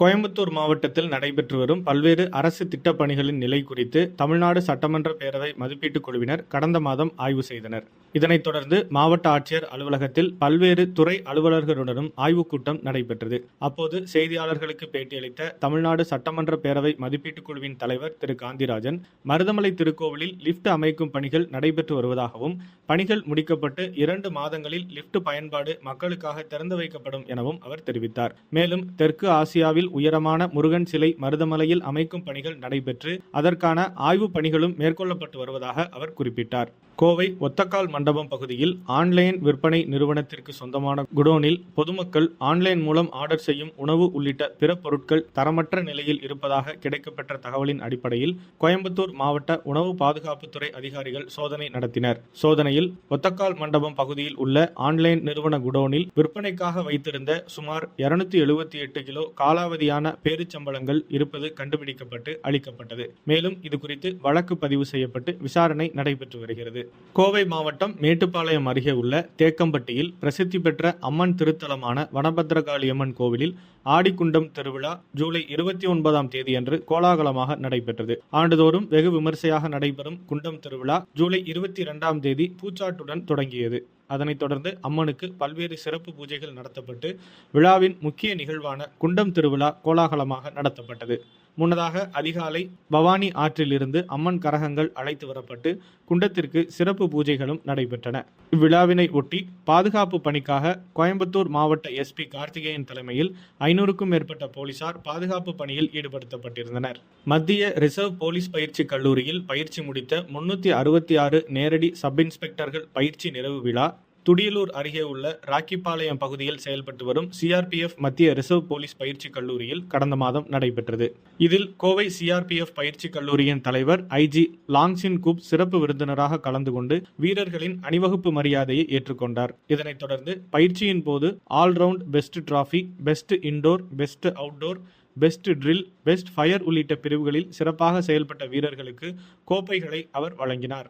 கோயம்புத்தூர் மாவட்டத்தில் நடைபெற்று வரும் பல்வேறு அரசு திட்டப்பணிகளின் நிலை குறித்து தமிழ்நாடு சட்டமன்ற பேரவை மதிப்பீட்டுக் குழுவினர் கடந்த மாதம் ஆய்வு செய்தனர். இதனைத் தொடர்ந்து மாவட்ட ஆட்சியர் அலுவலகத்தில் பல்வேறு துறை அலுவலர்களுடனும் ஆய்வுக் கூட்டம் நடைபெற்றது. அப்போது செய்தியாளர்களுக்கு பேட்டியளித்த தமிழ்நாடு சட்டமன்ற பேரவை மதிப்பீட்டுக் குழுவின் தலைவர் திரு. காந்திராஜன் மருதமலை திருக்கோவிலில் லிப்ட் அமைக்கும் பணிகள் நடைபெற்று வருவதாகவும் பணிகள் முடிக்கப்பட்டு இரண்டு மாதங்களில் லிப்ட் பயன்பாடு மக்களுக்காக திறந்து வைக்கப்படும் எனவும் அவர் தெரிவித்தார். மேலும் தெற்கு ஆசியாவில் உயரமான முருகன் சிலை மருதமலையில் அமைக்கும் பணிகள் நடைபெற்று அதற்கான ஆய்வுப் பணிகளும் மேற்கொள்ளப்பட்டு வருவதாக அவர் குறிப்பிட்டார். கோவை ஒத்தக்கால் மண்டபம் பகுதியில் ஆன்லைன் விற்பனை நிறுவனத்திற்கு சொந்தமான குடோனில் பொதுமக்கள் ஆன்லைன் மூலம் ஆர்டர் செய்யும் உணவு உள்ளிட்ட பிற பொருட்கள் தரமற்ற நிலையில் இருப்பதாக கிடைக்கப்பெற்ற தகவலின் அடிப்படையில் கோயம்புத்தூர் மாவட்ட உணவு பாதுகாப்புத்துறை அதிகாரிகள் சோதனை நடத்தினர். சோதனையில் ஒத்தக்கால் மண்டபம் பகுதியில் உள்ள ஆன்லைன் நிறுவன குடோனில் விற்பனைக்காக வைத்திருந்த சுமார் இருநூத்தி எழுபத்தி எட்டு கிலோ காலாவதியான பேரிச்சம்பளங்கள் இருப்பது கண்டுபிடிக்கப்பட்டு அளிக்கப்பட்டது. மேலும் இது குறித்து வழக்கு பதிவு செய்யப்பட்டு விசாரணை நடைபெற்று வருகிறது. கோவை மாவட்டம் மேட்டுப்பாளையம் அருகே உள்ள தேக்கம்பட்டியில் பிரசித்தி பெற்ற அம்மன் திருத்தலமான வனபத்ரகாளியம்மன் கோவிலில் ஆடிக்குண்டம் திருவிழா ஜூலை இருபத்தி ஒன்பதாம் தேதியன்று கோலாகலமாக நடைபெற்றது. ஆண்டுதோறும் வெகு விமர்சையாக நடைபெறும் குண்டம் திருவிழா ஜூலை இருபத்தி இரண்டாம் தேதி பூச்சாட்டுடன் தொடங்கியது. அதனைத் தொடர்ந்து அம்மனுக்கு பல்வேறு சிறப்பு பூஜைகள் நடத்தப்பட்டு விழாவின் முக்கிய நிகழ்வான குண்டம் திருவிழா கோலாகலமாக நடத்தப்பட்டது. முன்னதாக அதிகாலை பவானி ஆற்றிலிருந்து அம்மன் கரகங்கள் அழைத்து வரப்பட்டு குண்டத்திற்கு சிறப்பு பூஜைகளும் நடைபெற்றன. இவ்விழாவினை ஒட்டி பாதுகாப்பு பணிக்காக கோயம்புத்தூர் மாவட்ட எஸ்பி கார்த்திகேயன் தலைமையில் ஐநூறுக்கும் மேற்பட்ட போலீசார் பாதுகாப்பு பணியில் ஈடுபடுத்தப்பட்டிருந்தனர். மத்திய ரிசர்வ் போலீஸ் பயிற்சி கல்லூரியில் பயிற்சி முடித்த முன்னூத்தி அறுபத்தி ஆறு நேரடி சப் இன்ஸ்பெக்டர்கள் பயிற்சி நிறைவு விழா துடியலூர் அருகே உள்ள ராக்கிப்பாளையம் பகுதியில் செயல்பட்டு வரும் சிஆர்பிஎஃப் மத்திய ரிசர்வ் போலீஸ் பயிற்சி கல்லூரியில் கடந்த மாதம் நடைபெற்றது. இதில் கோவை சிஆர்பிஎஃப் பயிற்சி கல்லூரியின் தலைவர் ஐஜி லாங்சின் குப் சிறப்பு விருந்தினராக கலந்து கொண்டு வீரர்களின் அணிவகுப்பு மரியாதையை ஏற்றுக்கொண்டார். இதனைத் தொடர்ந்து பயிற்சியின் போது all round best trophy best indoor best outdoor best drill best fire உள்ளிட்ட பிரிவுகளில் சிறப்பாக செயல்பட்ட வீரர்களுக்கு கோப்பைகளை அவர் வழங்கினார்.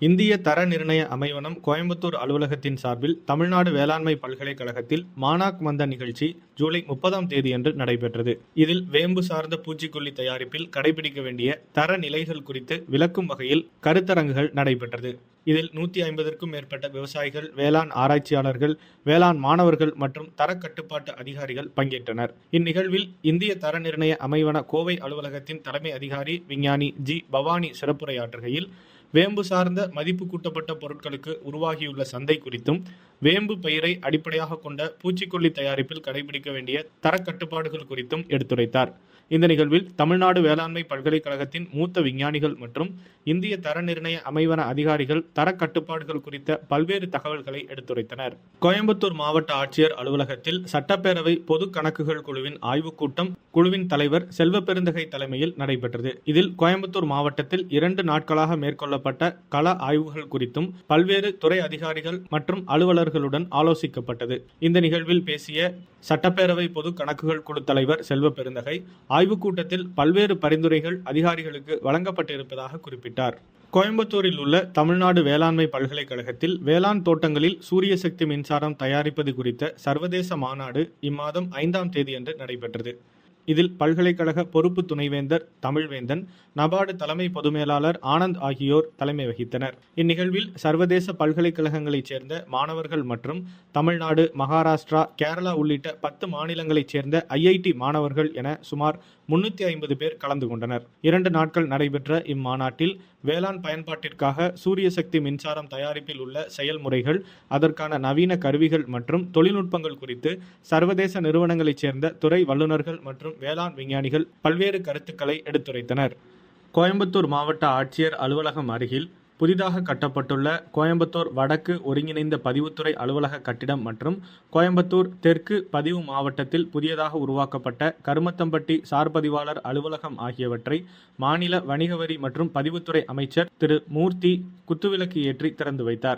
இந்திய தர நிர்ணய அமைவனம் கோயம்புத்தூர் அலுவலகத்தின் சார்பில் தமிழ்நாடு வேளாண்மை பல்கலைக்கழகத்தில் மானாக் மந்த நிகழ்ச்சி ஜூலை முப்பதாம் தேதியன்று நடைபெற்றது. இதில் வேம்பு சார்ந்த பூச்சிக்கொல்லி தயாரிப்பில் கடைபிடிக்க வேண்டிய தர நிலைகள் குறித்து விளக்கும் வகையில் கருத்தரங்குகள் நடைபெற்றது. இதில் நூற்றி ஐம்பதற்கும் மேற்பட்ட விவசாயிகள் வேளாண் ஆராய்ச்சியாளர்கள் வேளாண் மாணவர்கள் மற்றும் தர கட்டுப்பாட்டு அதிகாரிகள் பங்கேற்றனர். இந்நிகழ்வில் இந்திய தர நிர்ணய அமைவன கோவை அலுவலகத்தின் தலைமை அதிகாரி விஞ்ஞானி ஜி பவானி சிறப்புரையாற்றுகையில் வேம்பு சார்ந்த மதிப்பு கூட்டப்பட்ட பொருட்களுக்கு உருவாகியுள்ள சந்தை குறித்தும் வேம்பு பயிரை அடிப்படையாக கொண்ட பூச்சிக்கொல்லி தயாரிப்பில் கடைபிடிக்க வேண்டிய தரக்கட்டுப்பாடுகள் குறித்தும் எடுத்துரைத்தார். இந்த நிகழ்வில் தமிழ்நாடு வேளாண்மை பல்கலைக்கழகத்தின் மூத்த விஞ்ஞானிகள் மற்றும் இந்திய தர நிர்ணய அமைவன அதிகாரிகள் தர கட்டுப்பாடுகள் குறித்த பல்வேறு தகவல்களை எடுத்துரைத்தனர். கோயம்புத்தூர் மாவட்ட ஆட்சியர் அலுவலகத்தில் சட்டப்பேரவை பொது கணக்குகள் குழுவின் ஆய்வுக் கூட்டம் குழுவின் தலைவர் செல்வ பெருந்தகை தலைமையில் நடைபெற்றது. இதில் கோயம்புத்தூர் மாவட்டத்தில் இரண்டு நாட்களாக மேற்கொள்ளப்பட்ட கள ஆய்வுகள் குறித்தும் பல்வேறு துறை அதிகாரிகள் மற்றும் அலுவலர்களுடன் ஆலோசிக்கப்பட்டது. இந்த நிகழ்வில் பேசிய சட்டப்பேரவை பொது கணக்குகள் குழு தலைவர் செல்வ பெருந்தகை ஆய்வுக் கூட்டத்தில் பல்வேறு பரிந்துரைகள் அதிகாரிகளுக்கு வழங்கப்பட்டிருப்பதாக குறிப்பிட்டார். கோயம்புத்தூரில் உள்ள தமிழ்நாடு வேளாண்மை பல்கலைக்கழகத்தில் வேளாண் தோட்டங்களில் சூரிய சக்தி மின்சாரம் தயாரிப்பது குறித்த சர்வதேச மாநாடு இம்மாதம் ஐந்தாம் தேதியன்று நடைபெற்றது. இதில் பல்கலைக்கழக பொறுப்பு துணைவேந்தர் தமிழ்வேந்தன் நபார்டு தலைமை பொதுமேலாளர் ஆனந்த் ஆகியோர் தலைமை வகித்தனர். இந்நிகழ்வில் சர்வதேச பல்கலைக்கழகங்களைச் சேர்ந்த மாணவர்கள் மற்றும் தமிழ்நாடு மகாராஷ்டிரா கேரளா உள்ளிட்ட பத்து மாநிலங்களைச் சேர்ந்த ஐஐடி மாணவர்கள் என சுமார் முன்னூத்தி ஐம்பது பேர் கலந்து கொண்டனர். இரண்டு நாட்கள் நடைபெற்ற இம்மாநாட்டில் வேளாண் பயன்பாட்டிற்காக சூரிய சக்தி மின்சாரம் தயாரிப்பில் உள்ள செயல்முறைகள் அதற்கான நவீன கருவிகள் மற்றும் தொழில்நுட்பங்கள் குறித்து சர்வதேச நிறுவனங்களைச் சேர்ந்த துறை வல்லுநர்கள் மற்றும் வேளாண் விஞ்ஞானிகள் பல்வேறு கருத்துக்களை எடுத்துரைத்தனர். கோயம்புத்தூர் மாவட்ட ஆட்சியர் அலுவலகம் அருகில் புதிதாக கட்டப்பட்டுள்ள கோயம்புத்தூர் வடக்கு ஒருங்கிணைந்த பதிவுத்துறை அலுவலக கட்டிடம் மற்றும் கோயம்புத்தூர் தெற்கு பதிவு மாவட்டத்தில் புதியதாக உருவாக்கப்பட்ட கருமத்தம்பட்டி சார்பதிவாளர் அலுவலகம் ஆகியவற்றை மாநில வணிக வரி மற்றும் பதிவுத்துறை அமைச்சர் திரு மூர்த்தி குத்துவிளக்கு ஏற்றி திறந்து வைத்தார்.